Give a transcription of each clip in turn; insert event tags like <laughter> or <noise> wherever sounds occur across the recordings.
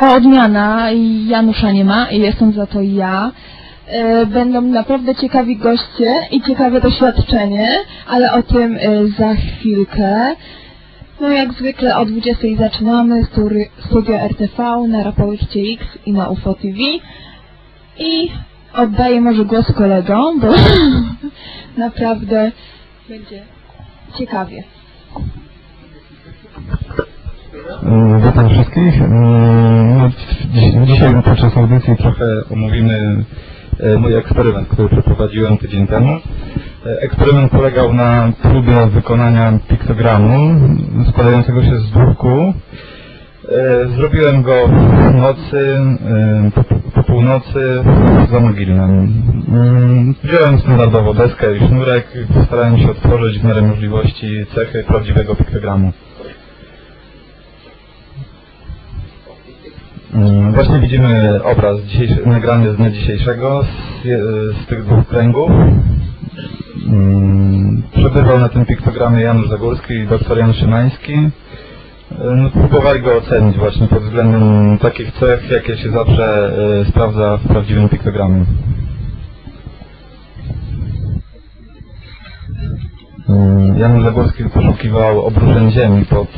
O, odmiana, Janusza nie ma i jestem za to ja. E, Będą naprawdę ciekawi goście i ciekawe doświadczenie, ale o tym e, za chwilkę. No jak zwykle o 20 zaczynamy studio RTV na Rapołyście X i na UFO TV. I oddaję może głos kolegom, bo <laughs> naprawdę będzie ciekawie. Mm, Witam wszystkich. Mm, no, Dzisiaj podczas audycji trochę omówimy e, mój eksperyment, który przeprowadziłem tydzień temu. E, Eksperyment polegał na próbie wykonania piktogramu składającego się z dwóch kół. E, Zrobiłem go w nocy, po, północy za Mogilnem. Mm, Wziąłem standardowo deskę i sznurek, starałem się odtworzyć w miarę możliwości cechy prawdziwego piktogramu. Właśnie widzimy obraz nagrany z dnia dzisiejszego z, z tych dwóch kręgów. Mm, Przebywał na tym piktogramie Janusz Zagórski i dr Jan Szymański. No, próbowali go ocenić właśnie pod względem takich cech, jakie się zawsze e, sprawdza w prawdziwym piktogramie. Mm, Janusz Zagórski poszukiwał obruszeń ziemi pod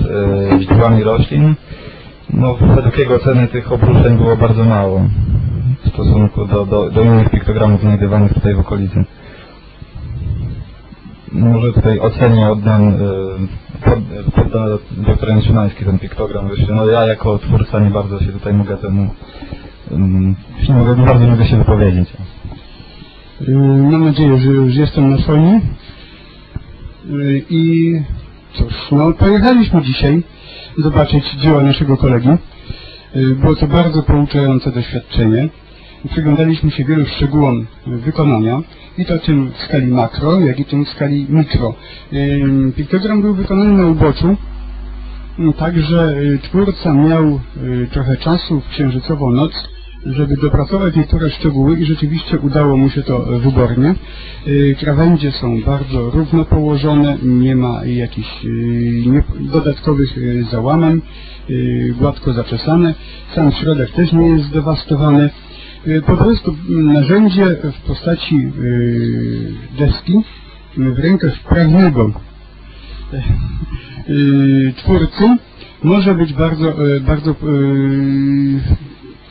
źdźbłami roślin. No, według jego oceny tych obruszeń było bardzo mało w stosunku do, do, do innych piktogramów znajdywanych tutaj w okolicy. Może tutaj ocenię oddam y, pod, podda dr Jan Szymański ten piktogram. No ja jako twórca nie bardzo się tutaj mogę temu nie, mogę, nie bardzo mogę się wypowiedzieć. Y, Mam nadzieję, że już jestem na stronie. Y, I cóż, no pojechaliśmy dzisiaj zobaczyć dzieła naszego kolegi. Y, Było to bardzo pouczające doświadczenie. Przyglądaliśmy się wielu szczegółom wykonania i to tym w skali makro, jak i tym w skali mikro. Y, Piktogram był wykonany na uboczu, y, Także y, twórca miał trochę czasu w księżycową noc, żeby dopracować niektóre szczegóły i rzeczywiście udało mu się to e, wybornie. Y, Krawędzie są bardzo równo położone, nie ma jakichś nie, dodatkowych załamań, gładko zaczesane. Sam środek też nie jest zdewastowany. Po prostu narzędzie w postaci deski w rękach wprawnego y, twórcy może być bardzo, bardzo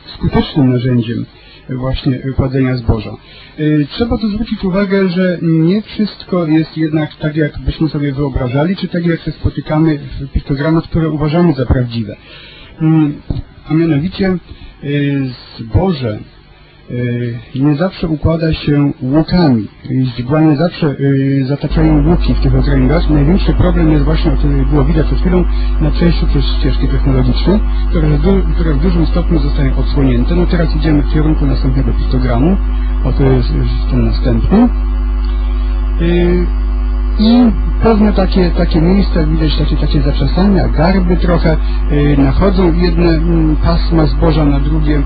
skutecznym narzędziem właśnie kładzenia zboża. Y, Trzeba tu zwrócić uwagę, że nie wszystko jest jednak tak, jak byśmy sobie wyobrażali, czy tak, jak się spotykamy w piktogramach, które uważamy za prawdziwe. Mm, A mianowicie y, zboże nie zawsze układa się łukami. Źdźbła nie zawsze y, zataczają łuki w tych okręgach. Największy problem jest właśnie, o którym było widać przed chwilą, na przejściu przez ścieżki technologiczne, które, które w dużym stopniu zostają odsłonięte. No teraz idziemy w kierunku następnego piktogramu. O, to jest ten następny. Y, i pewne takie, takie miejsca, widać takie, takie zaczesania, garby trochę, y, nachodzą jedne mm, pasma zboża na drugie,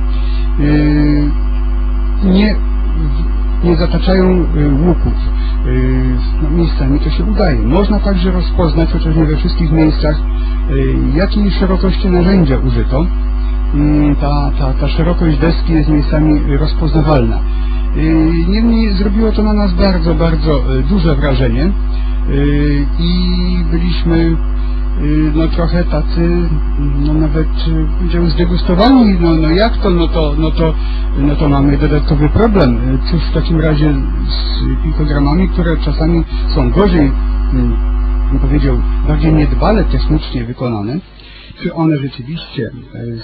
y, nie, nie zataczają y, łuków. Y, miejscami to się udaje. Można także rozpoznać, chociaż nie we wszystkich miejscach, y, jakiej szerokości narzędzia użyto. Mm, Ta, ta, ta szerokość deski jest miejscami rozpoznawalna. Niemniej zrobiło to na nas bardzo, bardzo duże wrażenie i byliśmy no trochę tacy, no nawet y, powiedziałbym zdegustowani, no, no jak to, no to, no to, no to mamy dodatkowy problem. Y, Cóż w takim razie z pikogramami, które czasami są gorzej, mm, bym powiedział, bardziej niedbale technicznie wykonane, czy one rzeczywiście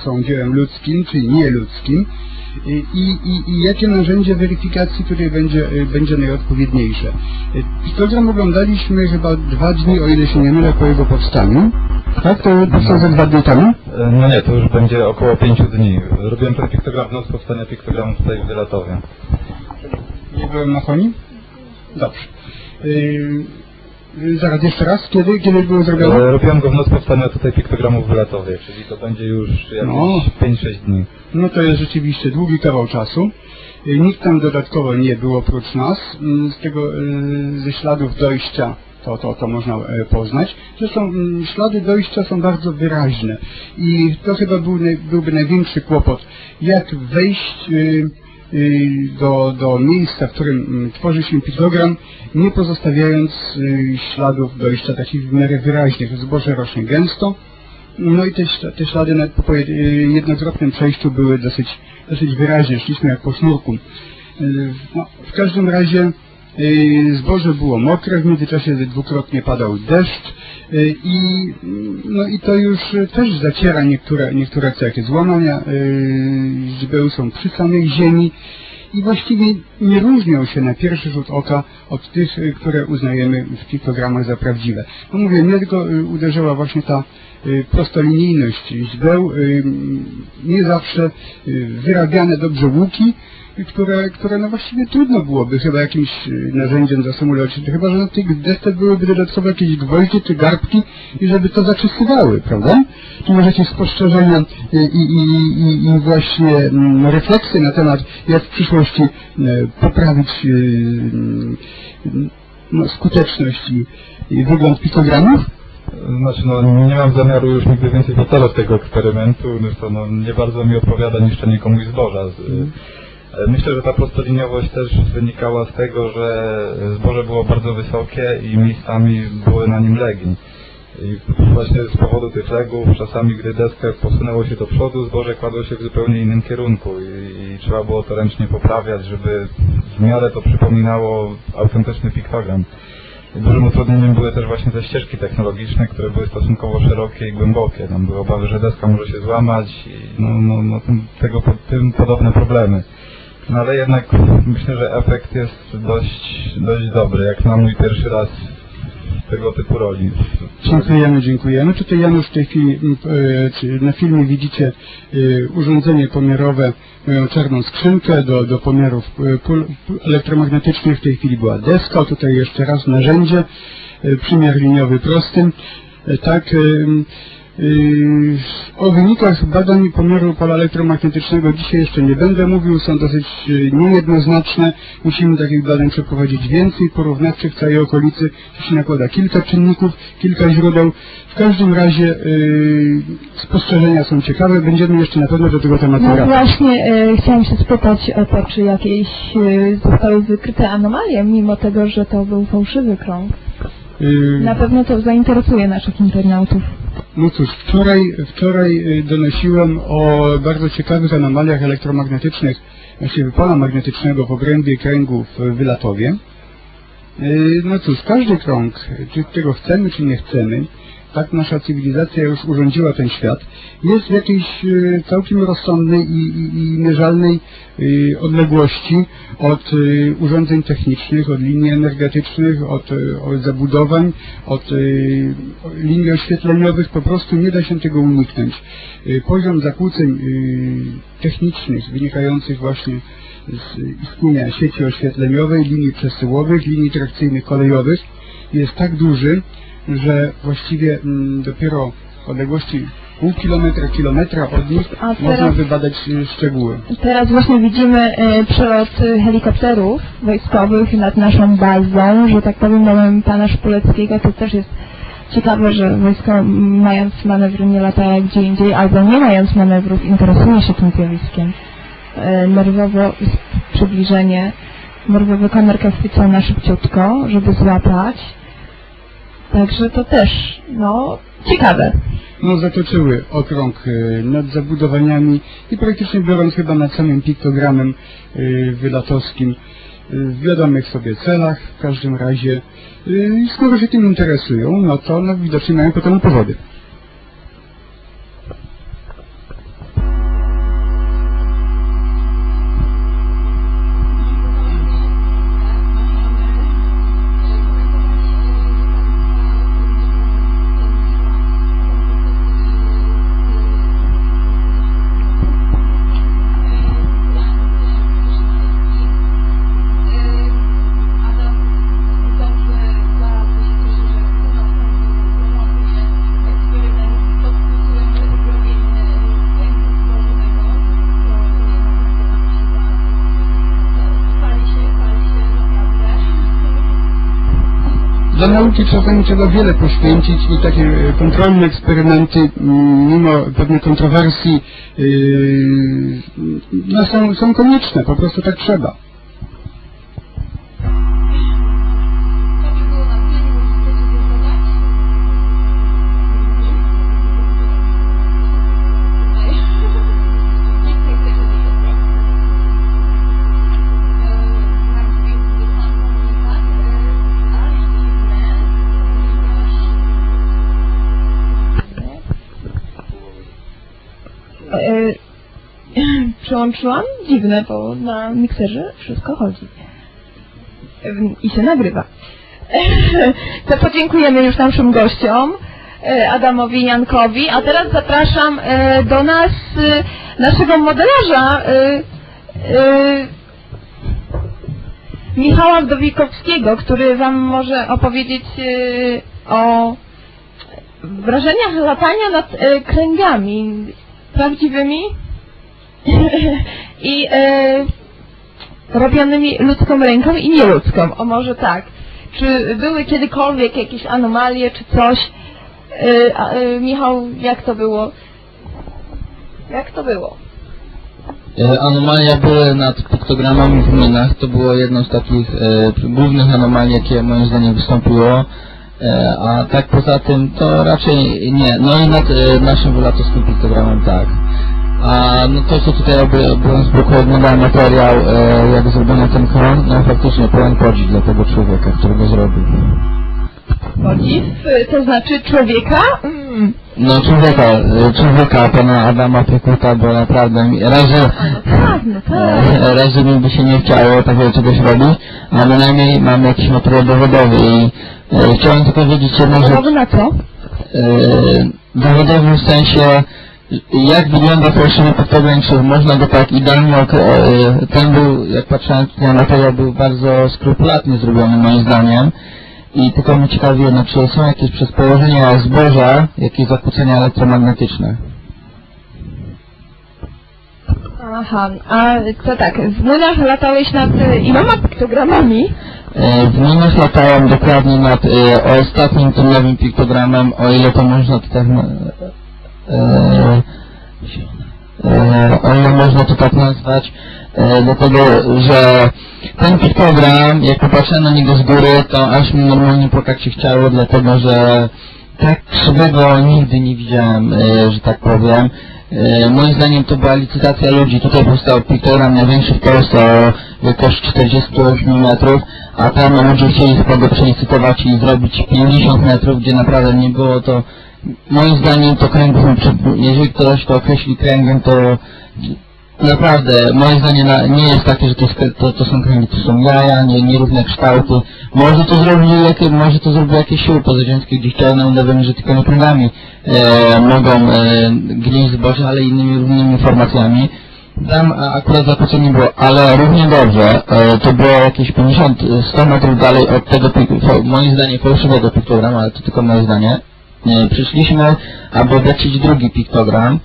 są dziełem ludzkim, czy nieludzkim i, i, i- jakie narzędzie weryfikacji tutaj będzie, e, będzie najodpowiedniejsze. E, Pistogram oglądaliśmy chyba dwa dni, o ile się nie mylę, po jego powstaniu. Tak? To powstał za dwa dni temu? E, No nie, to już będzie około pięciu dni. Robiłem ten piktogram w noc powstania piktogramu tutaj w Wylatowie. Nie byłem na koni? Dobrze. Yy, zaraz jeszcze raz, kiedy, kiedy było zrobione? E, Robiłem go w noc powstania tutaj piktogramu w Wylatowie, czyli to będzie już No. jakieś 5-6 dni. No to jest rzeczywiście długi kawał czasu. Y, Nikt tam dodatkowo nie był oprócz nas. Mm, Z tego, y, ze śladów dojścia to, to, to można e, poznać. Zresztą mm, ślady dojścia są bardzo wyraźne i to chyba był, byłby największy kłopot, jak wejść y, y, do, do miejsca, w którym mm, tworzy się nie pozostawiając y, śladów dojścia takich w miarę wyraźnych. Zboże rośnie gęsto, no i te, te ślady na, po y, jednokrotnym przejściu były dosyć, dosyć wyraźne, szliśmy jak po sznurku. Y, No, w każdym razie y, zboże było mokre, w międzyczasie dwukrotnie padał deszcz y, i, no i to już y, też zaciera niektóre, niektóre cechy. Złamania y, źrebeł są przy samej ziemi i właściwie nie różnią się na pierwszy rzut oka od tych, y, które uznajemy w piktogramach za prawdziwe. No mówię, mnie tylko y, uderzyła właśnie ta y, prostolinijność źrebeł, y, nie zawsze y, wyrabiane dobrze łuki, y, które, które no właściwie trudno byłoby chyba jakimś y, narzędziem zasymulować, chyba że na tych desce byłyby dodatkowo jakieś gwoździe czy garbki i żeby to zaczesywały, prawda? Tu możecie spostrzeżenia y, i, i, i, i właśnie mm, refleksje na temat, jak w przyszłości y, poprawić y, no, skuteczność i, wygląd piktogramów. Znaczy, no, nie mam zamiaru już nigdy więcej powtarzać tego eksperymentu, zresztą no, nie bardzo mi odpowiada niszczenie komuś zboża. Z- e, Myślę, że ta prostoliniowość też wynikała z tego, że zboże było bardzo wysokie i miejscami były na nim legi. I właśnie z powodu tych legów, czasami gdy deskę posunęło się do przodu, zboże kładło się w zupełnie innym kierunku i, i trzeba było to ręcznie poprawiać, żeby w miarę to przypominało autentyczny piktogram. Dużym utrudnieniem były też właśnie te ścieżki technologiczne, które były stosunkowo szerokie i głębokie. Tam były obawy, że deska może się złamać i no, no, no tego, tym podobne problemy. No ale jednak myślę, że efekt jest dość, dość dobry, jak na mój pierwszy raz tego typu roli. Dziękujemy, dziękujemy. Tutaj Janusz w tej chwili e, na filmie widzicie e, urządzenie pomiarowe, moją czarną skrzynkę do, do pomiarów e, pól elektromagnetycznych. W tej chwili była deska, tutaj jeszcze raz narzędzie, przymiar liniowy prostym. E, Tak, o wynikach badań pomiaru pola elektromagnetycznego dzisiaj jeszcze nie będę mówił, są dosyć e, niejednoznaczne. Musimy takich badań przeprowadzić więcej, porównawczych w całej okolicy. Tu się nakłada kilka czynników, kilka źródeł. W każdym razie e, spostrzeżenia są ciekawe, będziemy jeszcze na pewno do tego tematu No wracać. właśnie, e, chciałam się spytać o to, czy jakieś e, zostały wykryte anomalie, mimo tego, że to był fałszywy krąg. E, Na pewno to zainteresuje naszych internautów. No cóż, wczoraj, wczoraj y, donosiłem o bardzo ciekawych anomaliach elektromagnetycznych, właściwie pola magnetycznego w obrębie kręgu w Wylatowie. Y, No cóż, każdy krąg, czy tego chcemy, czy nie chcemy, tak nasza cywilizacja już urządziła ten świat, jest w jakiejś y, całkiem rozsądnej i, i, i mierzalnej y, odległości od y, urządzeń technicznych, od linii energetycznych, od, od zabudowań, od linii oświetleniowych, po prostu nie da się tego uniknąć. Poziom zakłóceń technicznych wynikających właśnie z istnienia sieci oświetleniowej, linii przesyłowych, linii trakcyjnych kolejowych jest tak duży, że właściwie mm, dopiero w odległości pół kilometra, kilometra od nich A można teraz- wybadać y, szczegóły. Teraz właśnie widzimy e, przelot helikopterów wojskowych nad naszą bazą, że tak powiem, mamy pana Szpuleckiego, to też jest ciekawe, że wojsko m, mając manewry nie lata jak gdzie indziej, albo nie mając manewrów interesuje się tym zjawiskiem. E, nerwowo przybliżenie, nerwowo kamerka chwycona szybciutko, żeby złapać. Także to też, no, ciekawe. No, zatoczyły okrąg y, nad zabudowaniami i praktycznie biorąc chyba nad samym piktogramem y, wylatowskim y, w wiadomych sobie celach, w każdym razie, y, skoro się tym interesują, no to no, widocznie mają po temu powody. Nauki czasami trzeba wiele poświęcić i takie e, kontrolne eksperymenty, mimo pewnych kontrowersji, yy, no są, są konieczne, po prostu tak trzeba. Przełączyłam? Dziwne, bo na mikserze wszystko chodzi. I się nagrywa. <laughs> To podziękujemy już naszym gościom, e, Adamowi Jankowi, a teraz zapraszam e, do nas e, naszego modelarza, Michała Wdowikowskiego, który Wam może opowiedzieć o wrażeniach latania nad kręgami prawdziwymi i e, robionymi ludzką ręką i nieludzką. O może tak. Czy były kiedykolwiek jakieś anomalie czy coś? E, e, Michał, jak to było? Jak to było? E, Anomalia były nad piktogramami w minach. To było jedną z takich e, głównych anomalii, jakie moim zdaniem wystąpiło. E, a tak poza tym to raczej nie. No i nad e, naszym wylatowskim piktogramem tak. A no to co tutaj byłem z boku oglądałem materiał, e, jak zrobiono ten kron, no faktycznie pełen podziw dla tego człowieka, który go zrobił. Podziw, e, to znaczy człowieka? Mm. No człowieka, e, człowieka pana Adama Piekuta, bo naprawdę mi- raz, że Tak, no tak. <laughs> E, Razy mi by się nie chciało takiego czegoś robić, a bynajmniej mamy jakiś materiał dowodowy i e, chciałem tylko wiedzieć jedną rzecz. Na co? E, dowodowy w sensie, jak wygląda podpowiedź, czy można go tak idealnie e, ten był, jak patrzyłem na materiał, był bardzo skrupulatnie zrobiony moim zdaniem. I tylko mnie ciekawi jedno, czy są jakieś przez położenie zboża, jakieś zakłócenia elektromagnetyczne? Aha, a to tak, w młynach latałeś nad e, iloma piktogramami? E, W minus latałem dokładnie nad e, ostatnim tym nowym piktogramem, o ile to można to tak na- e, e, ile można to tak nazwać, e, dlatego, że ten piktogram, jak popatrzę na niego z góry, to aż mi normalnie płakać się chciało, dlatego, że tak krzywego nigdy nie widziałem, e, że tak powiem. E, Moim zdaniem to była licytacja ludzi. Tutaj powstał piktogram największy w Polsce o wielkości 48 metrów, a tam ludzie chcieli chyba go przelicytować i zrobić 50 metrów, gdzie naprawdę nie było to... Moim zdaniem to kręgiem, jeżeli ktoś to określi kręgiem, to Naprawdę, moim zdaniem nie jest takie, że to, to, to są kręgi, to są jaja, nie, nierówne kształty. Może to zrobił jakie, może to zrobił jakieś siły pozaziemskie, gdzie chciałem udowodnić, że tylko kręgami e, mogą e, gnieść zboże, ale innymi różnymi formacjami. Tam akurat zakłócenie było, ale równie dobrze, e, to było jakieś 50-100 metrów dalej od tego, moim zdaniem, fałszywego piktograma, ale to tylko moje zdanie. E, przyszliśmy, aby odeczyć drugi piktogram,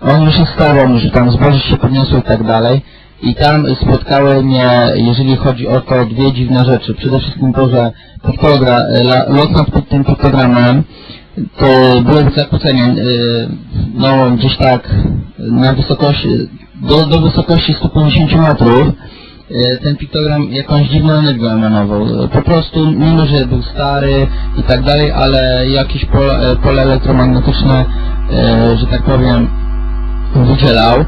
on już jest starą, że tam zboże się podniosło i tak dalej. I tam spotkały mnie, jeżeli chodzi o to, dwie dziwne rzeczy. Przede wszystkim to, że piktogra, la- lot nad tym piktogramem, to były zakłócenia, e, no gdzieś tak na wysokości, do, do wysokości 150 metrów. E, Ten piktogram jakąś dziwną energią emanował. E, Po prostu, mimo że był stary i tak dalej, ale jakieś pole, e, pole elektromagnetyczne, że tak powiem, wydzielał.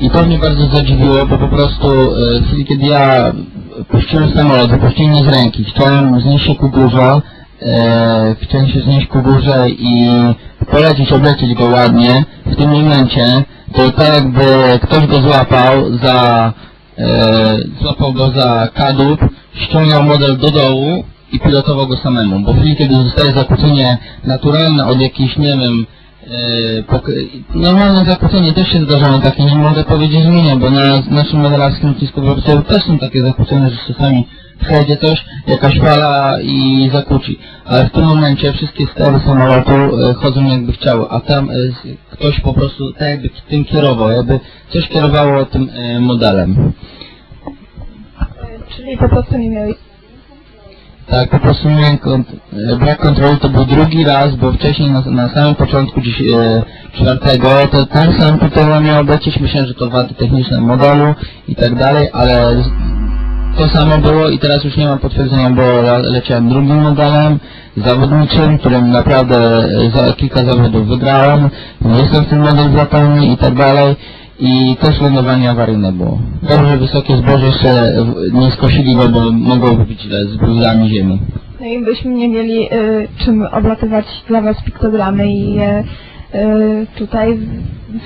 I to mnie bardzo zadziwiło, bo po prostu w chwili, kiedy ja puściłem samolot, wypuściłem mnie z ręki, chciałem znieść się ku górze, e, chciałem się znieść ku górze i polecieć, oblecieć go ładnie, w tym momencie to tak jakby ktoś go złapał za, złapał go za kadłub, ściągnął model do dołu i pilotował go samemu, bo w chwili, kiedy zostaje zakłócenie naturalne od jakichś, nie wiem, e, normalne zakłócenie też się zdarzają takie, nie mogę powiedzieć, że bo na naszym medalarskim lotnisku w też są takie zakłócenia, że czasami przejdzie coś, jakaś fala i zakłóci. Ale w tym momencie wszystkie stery samolotu e, chodzą jakby chciały, a tam z- ktoś po prostu tak jakby tym kierował, jakby coś kierowało tym modelem. Czyli po prostu nie miałeś... Tak, po prostu miałem kont- e, brak kontroli to był drugi raz, bo wcześniej na, na samym początku dziś, e, czwartego to ten sam pytanie miał lecieć, myślałem, że to wady techniczne modelu i tak dalej, ale to samo było i teraz już nie mam potwierdzenia, bo le- leciałem drugim modelem zawodniczym, którym naprawdę e, za kilka zawodów wygrałem, nie jestem w tym model zapełni i tak dalej. I też lądowanie awaryjne było. Dobrze, wysokie zboże w- nie skosili bo mogłoby być źle z bluzami ziemi. No i byśmy nie mieli y, czym oblatywać dla Was piktogramy i je y, tutaj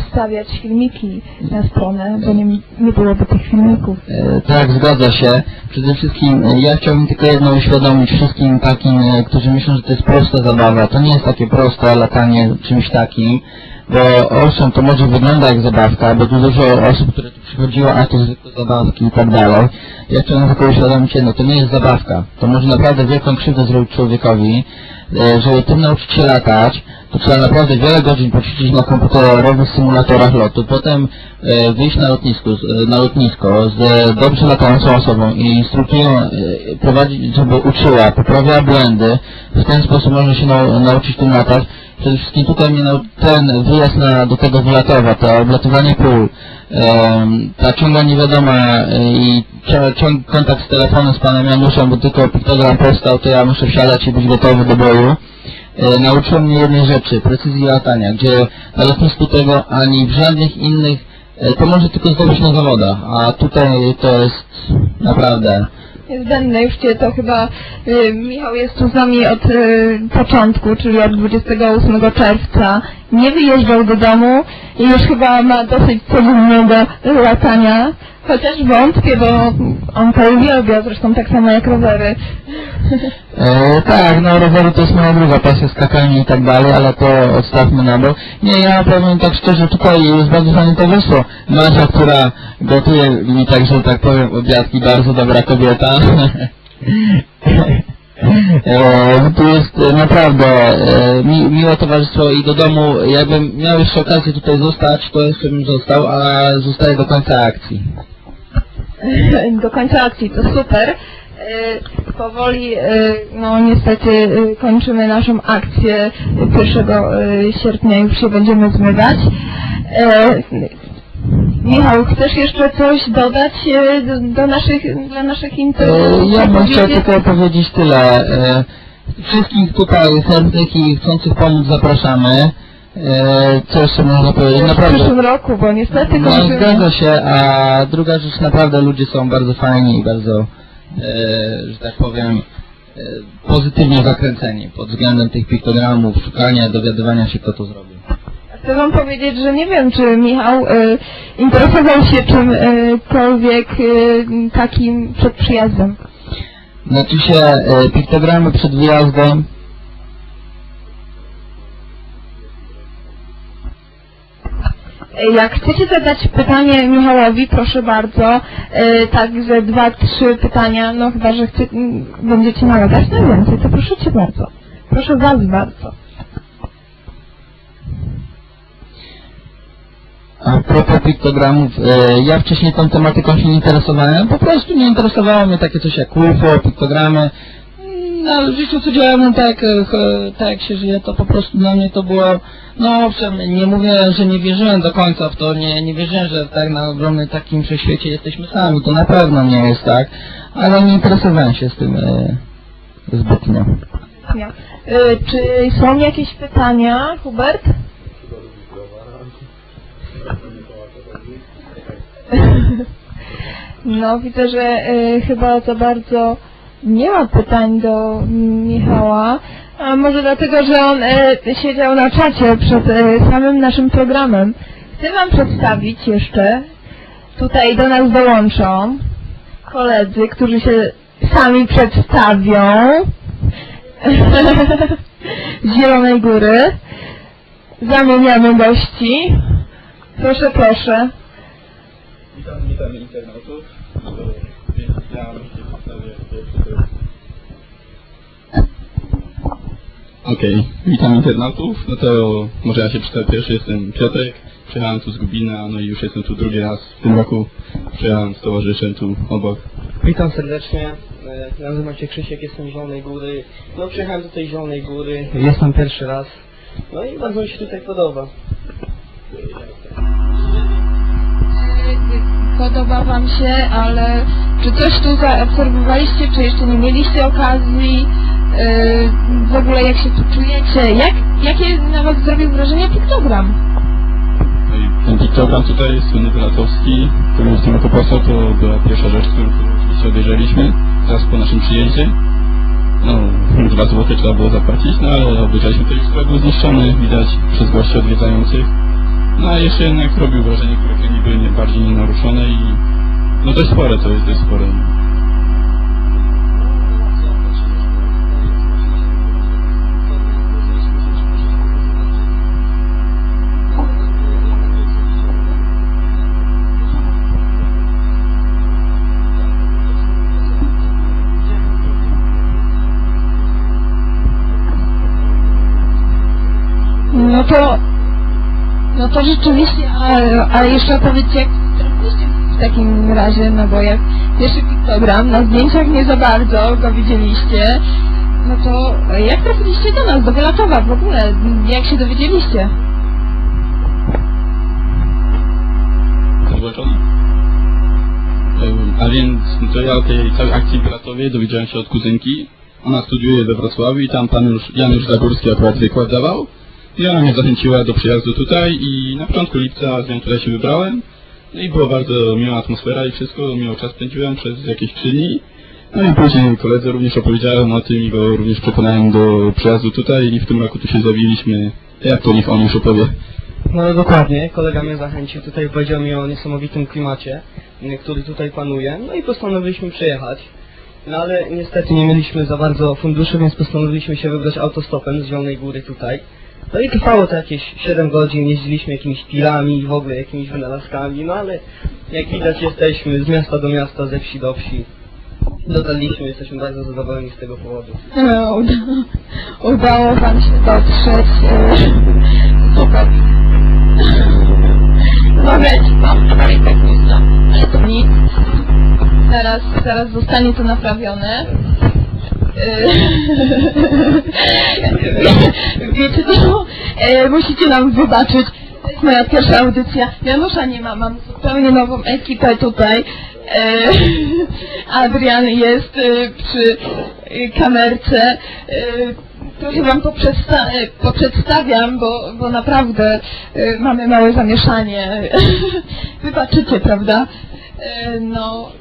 wstawiać filmiki na stronę, bo nie, nie byłoby tych filmików. E, Tak, zgadza się. Przede wszystkim e, ja chciałbym tylko jedno uświadomić wszystkim takim, e, którzy myślą, że to jest prosta zabawa. To nie jest takie proste latanie czymś takim, bo owszem, to może wygląda jak zabawka, bo tu dużo osób, które tu przychodziło, a to zwykłe zabawki i tak dalej. Ja chciałem tylko uświadomić jedno, to nie jest zabawka. To może naprawdę wielką krzywdę zrobić człowiekowi, e, żeby tym nauczyć się latać, to trzeba naprawdę wiele godzin poćwiczyć na komputerowych symulatorach lotu, potem e, wyjść na lotnisku, e, na lotnisko z dobrze latającą osobą i instrukcję e, prowadzić, żeby uczyła, poprawiała błędy, w ten sposób można się nau nauczyć tym latać. Przede wszystkim tutaj ten wyjazd na, do tego wylatowa, to oblatywanie pól, ta ciągła niewiadoma e, i ciąg kontakt z telefonem z panem Januszem, bo tylko piktogram powstał, to ja muszę wsiadać i być gotowy do boju. E, nauczyło mnie jednej rzeczy, precyzji latania, gdzie na lotnisku tego ani w żadnych innych, e, to może tylko zdobyć na zawodach, a tutaj to jest naprawdę, Niezbędne już Cię to chyba y, Michał jest tu z nami od y, początku, czyli od 28 czerwca. Nie wyjeżdżał do domu i już chyba ma dosyć codziennego latania. Chociaż wątpię, bo on to uwielbia, zresztą tak samo jak rowery. E, tak, no rowery to jest moja druga pasja, skakanie i tak dalej, ale to odstawmy na bok. Nie, ja powiem tak szczerze, tutaj jest bardzo fajne towarzystwo. Masia, która gotuje mi tak, że tak powiem, obiadki, bardzo dobra kobieta. <laughs> E, tu jest e, naprawdę e, mi, miłe towarzystwo i do domu, jakbym miał jeszcze okazję tutaj zostać, to jeszcze bym został, a zostaję do końca akcji. <laughs> do końca akcji, to super. Y, Powoli, y, no niestety y, kończymy naszą akcję 1 y, sierpnia, już się będziemy zmywać. Michał, chcesz jeszcze coś dodać do, do naszych, dla naszych E, interesów? Ja bym chciał tylko powiedzieć tyle. E, Wszystkich tutaj chętnych i chcących pomóc zapraszamy. E, Co jeszcze można powiedzieć? w Naprawdę. przyszłym roku, bo niestety No, kończymy. zgadza się, a druga rzecz, naprawdę ludzie są bardzo fajni i bardzo, e, że tak powiem, e, pozytywnie zakręceni pod względem tych piktogramów, szukania, dowiadywania się, kto to zrobił. Chcę wam powiedzieć, że nie wiem, czy Michał y, interesował się czymkolwiek y, takim przed przyjazdem. Znaczy się, e, piktogramy przed wyjazdem, Jak chcecie zadać pytanie Michałowi, proszę bardzo, e, tak ze dwa, trzy pytania, no chyba, że chce, m, będziecie nalegać na więcej, to proszę cię bardzo. Proszę was bardzo. A propos piktogramów, e, ja wcześniej tą tematyką się nie interesowałem, po prostu nie interesowało mnie takie coś jak UFO, piktogramy. No, w życiu codziennym, tak, e, tak się żyje, to po prostu dla mnie to było, no owszem, nie mówię, że nie wierzyłem do końca w to, nie, nie wierzyłem, że tak na ogromnym takim wszechświecie jesteśmy sami, to na pewno nie jest tak, ale nie interesowałem się z tym e, zbytnio. Ja. E, Czy są jakieś pytania, Hubert? <laughs> No, widzę, że e, chyba za bardzo nie ma pytań do Michała. A może dlatego, że on e, siedział na czacie przed e, samym naszym programem. Chcę Wam przedstawić jeszcze, tutaj do nas dołączą koledzy, którzy się sami przedstawią <laughs> z Zielonej Góry. Zamieniamy gości. Proszę, proszę. Witam, witam internautów. Ja Okej, witam internautów. No to może ja się przedstawię pierwszy, jestem Piotrek. Przyjechałem tu z Gubina, no i już jestem tu drugi raz w tym roku. Przyjechałem z towarzyszem tu obok. Witam serdecznie. E, Nazywam się Krzysiek, jestem z Zielonej Góry. No przyjechałem do tej Zielonej Góry, jestem pierwszy raz. No i bardzo mi się tutaj podoba. Podoba Wam się, ale czy coś tu zaobserwowaliście, czy jeszcze nie mieliście okazji? Yy, w ogóle jak się tu czujecie? Jak, jakie na Was zrobił wrażenie piktogram? Ten piktogram tutaj słynny Wylatowski, który jako poseł, to była pierwsza rzecz, którą oczywiście obejrzeliśmy, zaraz po naszym przyjeździe. No, dwa złote trzeba było zapłacić, no ale obejrzeliśmy to już trochę był zniszczony, widać przez gości odwiedzających. No a jeszcze jednak robił wrażenie, które niby bardziej nienaruszone i no dość spore to jest, dość spore. To, no to rzeczywiście, a, a jeszcze opowiedzcie, jak trafiliście w takim razie, no bo jak pierwszy piktogram, na zdjęciach nie za bardzo go widzieliście, no to jak trafiliście do nas, do Wylatowa w ogóle, jak się dowiedzieliście? Ym, A więc to ja o tej całej akcji w dowiedziałem się od kuzynki. Ona studiuje we Wrocławiu i tam pan już, Janusz Zagórski akurat wykład. I ona mnie zachęciła do przyjazdu tutaj i na początku lipca z nią tutaj się wybrałem. No i była bardzo miła atmosfera i wszystko, miło czas spędziłem przez jakieś trzy dni. No i później koledzy również opowiedziałem o tym i go również przekonałem do przyjazdu tutaj i w tym roku tu się zjawiliśmy. Jak to niech on już opowie. No dokładnie, kolega mnie zachęcił tutaj, powiedział mi o niesamowitym klimacie, który tutaj panuje, no i postanowiliśmy przyjechać. No ale niestety nie mieliśmy za bardzo funduszy, więc postanowiliśmy się wybrać autostopem z Zielonej Góry tutaj. No i trwało to jakieś 7 godzin, jeździliśmy jakimiś tirami i w ogóle jakimiś wynalazkami, no ale jak widać jesteśmy z miasta do miasta, ze wsi do wsi. Dotarliśmy, jesteśmy bardzo zadowoleni z tego powodu. No, uda, udało Wam się dotrzeć. Super. Kawałek techniczny, ale to nic. Zaraz, zaraz zostanie to naprawione. E, <laughs> Wiecie co, e, musicie nam wybaczyć. To jest moja pierwsza audycja. Janusza nie ma, mam zupełnie nową ekipę tutaj. E, <laughs> Adrian jest przy kamerce. Trochę wam poprzedsta- poprzedstawiam, bo, bo naprawdę mamy małe zamieszanie. <laughs> Wybaczycie, prawda? No.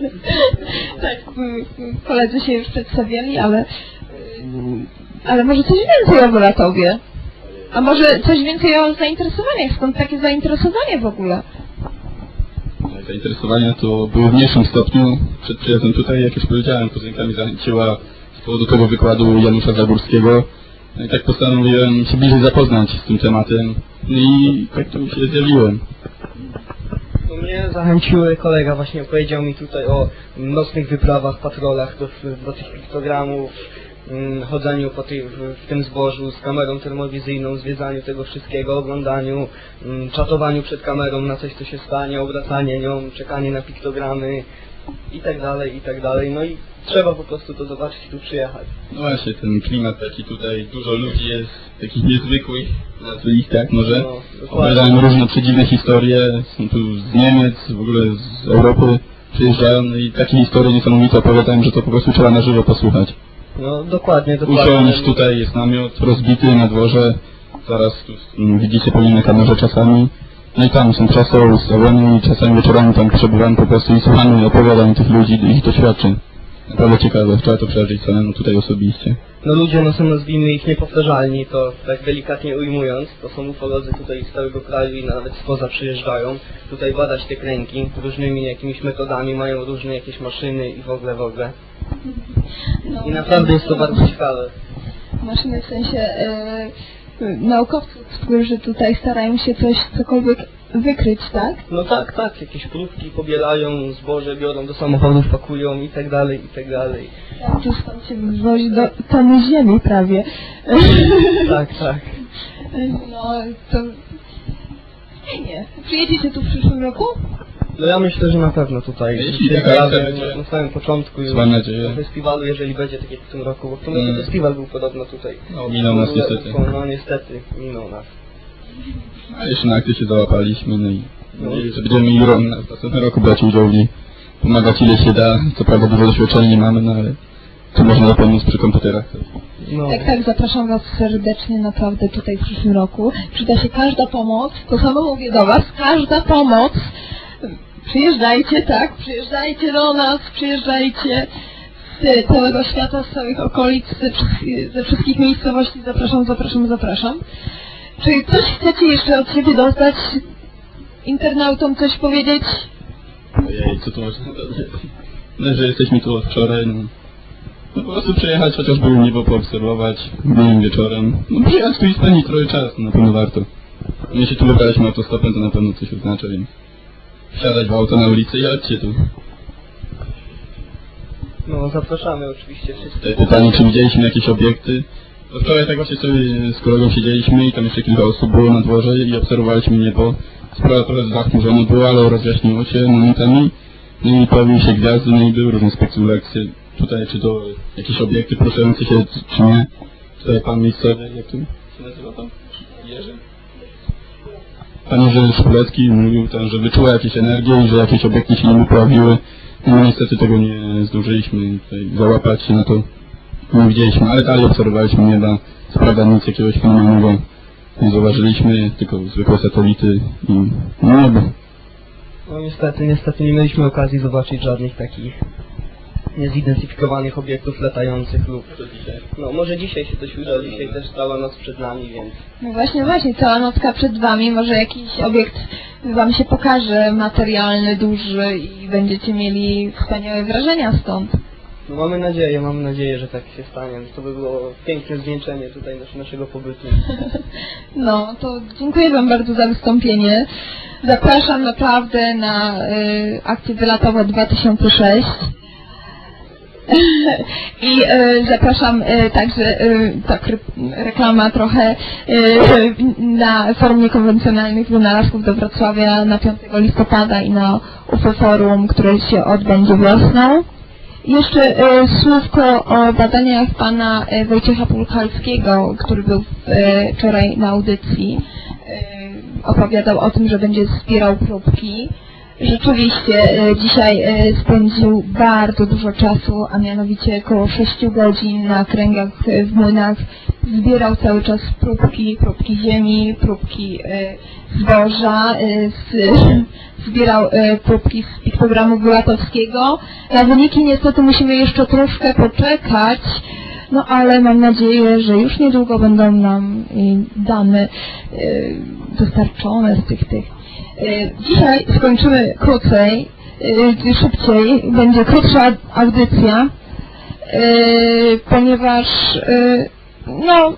<laughs> tak, koledzy się już przedstawiali, ale, mm, ale może coś więcej o Wolatowie? A może coś więcej o zainteresowaniach? Skąd takie zainteresowanie w ogóle? Zainteresowania to były w mniejszym stopniu. Przed przyjazdem tutaj, jak już powiedziałem, kuzynka mi zachęciła z powodu tego wykładu Janusza Zagórskiego. No i tak postanowiłem się bliżej zapoznać z tym tematem. No i tak to się zjawiłem. Mnie zachęciły kolega, właśnie opowiedział mi tutaj o nocnych wyprawach, patrolach do, do tych piktogramów, chodzeniu po tej, w, tym zbożu z kamerą termowizyjną, zwiedzaniu tego wszystkiego, oglądaniu, mm, czatowaniu przed kamerą na coś, co się stanie, obracanie nią, czekanie na piktogramy i tak dalej, i tak dalej. No i trzeba po prostu to zobaczyć i tu przyjechać. No właśnie, ten klimat taki tutaj, dużo ludzi jest, takich niezwykłych, ich tak może. No. Opowiadają różne przedziwne historie, są tu z Niemiec, w ogóle z Europy przyjeżdżają no i takie historie niesamowite opowiadają, że to po prostu trzeba na żywo posłuchać. No dokładnie, dokładnie. Usiąść, tutaj jest namiot rozbity na dworze, zaraz tu widzicie pewnie na kamerze czasami. No i tam są ustawione i czasami wieczorami tam przebywam po prostu i słuchamy opowiadań tych ludzi, ich doświadczeń. Naprawdę ciekawe, trzeba to przeżyć samemu tutaj osobiście. No ludzie no są nazwijmy ich niepowtarzalni, to tak delikatnie ujmując, to są ufolodzy tutaj z całego kraju i nawet spoza przyjeżdżają tutaj badać te kręgi różnymi jakimiś metodami, mają różne jakieś maszyny i w ogóle w ogóle. No, I naprawdę jest to bardzo ciekawe. maszyny w sensie e, naukowców, którzy tutaj starają się coś, cokolwiek wykryć, tak? No tak, tak, jakieś próbki pobielają, zboże biorą do samochodów, pakują i tak dalej, i tak dalej. Tak, tu stąd się wywozi do tony ziemi prawie. Tak, tak. No, to... Fajnie. Przyjedziecie tu w przyszłym roku? No ja myślę, że na pewno tutaj. Jeśli Kilka taka razy akcja będzie- na samym początku już Mam nadzieję. festiwalu, jeżeli będzie tak jak w tym roku, bo w tym roku Mm. festiwal był podobno tutaj. No, minął nas niestety. No niestety, minął nas. A jeszcze na akcję się załapaliśmy, no i No. że będziemy mieli rok, na następny roku brać udział w niej. Pomagać ile się da, co prawda dużo doświadczenia nie mamy, no ale tu można zapomnieć przy komputerach. No. Tak, tak, zapraszam Was serdecznie naprawdę tutaj w przyszłym roku. Przyda się każda pomoc, to samo mówię do Was, każda pomoc. Przyjeżdżajcie, tak, przyjeżdżajcie do nas, przyjeżdżajcie z całego świata, z całych okolic, ze wszystkich miejscowości. Zapraszam, zapraszam, zapraszam. Czy coś chcecie jeszcze od siebie dostać? Internautom coś powiedzieć? Ojej, co tu można dodać? No, że jesteśmy tu od wczoraj, no. No po prostu przejechać chociażby niebo poobserwować, dniem wieczorem. No przyjechać tu i spędzić trochę czasu, na pewno warto. Jeśli tu wybraliśmy autostopem, to na pewno coś oznacza, więc wsiadać w auto na ulicy i chodźcie tu. no zapraszamy oczywiście wszystkich. Pytanie, czy widzieliśmy jakieś obiekty? Wczoraj tak właśnie sobie z kolegą siedzieliśmy i tam jeszcze kilka osób było na dworze i obserwowaliśmy niebo. Sprawa trochę zachmurzona była, ale rozjaśniło się momentami. No i pojawiły się gwiazdy, no i były różne spekulacje. Tutaj, czy to jakieś obiekty poruszające się, czy nie. Tutaj pan miejscowy, jak tu się nazywa to? Jerzy? Pan Jerzy Szkulecki mówił tam, że wyczuła jakieś energie i że jakieś obiekty się nie pojawiły. No niestety tego nie zdążyliśmy tutaj załapać się na to. Nie widzieliśmy, ale dalej obserwowaliśmy nieba. Co prawda nic jakiegoś fenomenalnego nie zauważyliśmy, tylko zwykłe satelity i no niebo. No niestety, niestety nie mieliśmy okazji zobaczyć żadnych takich niezidentyfikowanych obiektów latających lub... No może dzisiaj się coś uda, dzisiaj też cała noc przed nami, więc... No właśnie, właśnie, cała nocka przed Wami, może jakiś obiekt Wam się pokaże materialny, duży i będziecie mieli wspaniałe wrażenia stąd. No mamy nadzieję, mamy nadzieję, że tak się stanie. To by było piękne zwieńczenie tutaj nas- naszego pobytu. <laughs> No, to dziękuję Wam bardzo za wystąpienie. Zapraszam naprawdę na y, akcję wylatowe 2006. <laughs> I y, zapraszam y, także, y, tak re, reklama trochę, na Forum Niekonwencjonalnych Wynalazków do Wrocławia na 5 listopada i na UFO Forum, które się odbędzie wiosną. Jeszcze e, słówko o badaniach pana e, Wojciecha Pulkalskiego, który był e, wczoraj na audycji. Opowiadał o tym, że będzie zbierał próbki. Rzeczywiście e, dzisiaj e, spędził bardzo dużo czasu, a mianowicie około 6 godzin na kręgach w młynach. Zbierał cały czas próbki, próbki ziemi, próbki e, zboża, <laughs> zbierał próbki z piktogramu Bulatowskiego. Na wyniki niestety musimy jeszcze troszkę poczekać, no ale mam nadzieję, że już niedługo będą nam dane dostarczone z tych tych. E, Dzisiaj skończymy krócej, e, szybciej, będzie krótsza audycja, e, ponieważ no,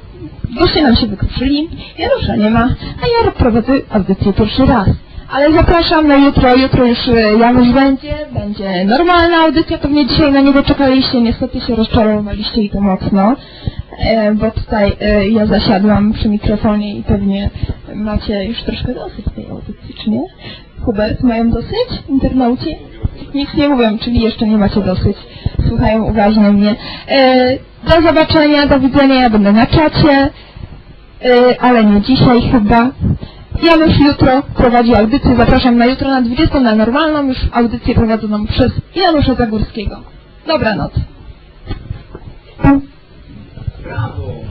goście nam się wykruszyli, Janusza nie ma, a ja prowadzę audycję pierwszy raz. Ale zapraszam na jutro, jutro już Janusz będzie, będzie normalna audycja, pewnie dzisiaj na niego czekaliście, niestety się rozczarowaliście i to mocno, bo tutaj e, ja zasiadłam przy mikrofonie i pewnie macie już troszkę dosyć tej audycji, czy nie? Hubert, mają dosyć internauci? Nic nie mówią, czyli jeszcze nie macie dosyć. Słuchają uważnie mnie. E, do zobaczenia, do widzenia, ja będę na czacie, e, ale nie dzisiaj chyba. Janusz jutro prowadzi audycję, zapraszam na jutro na 20 na normalną już audycję prowadzoną przez Janusza Zagórskiego. Dobranoc. Bravo.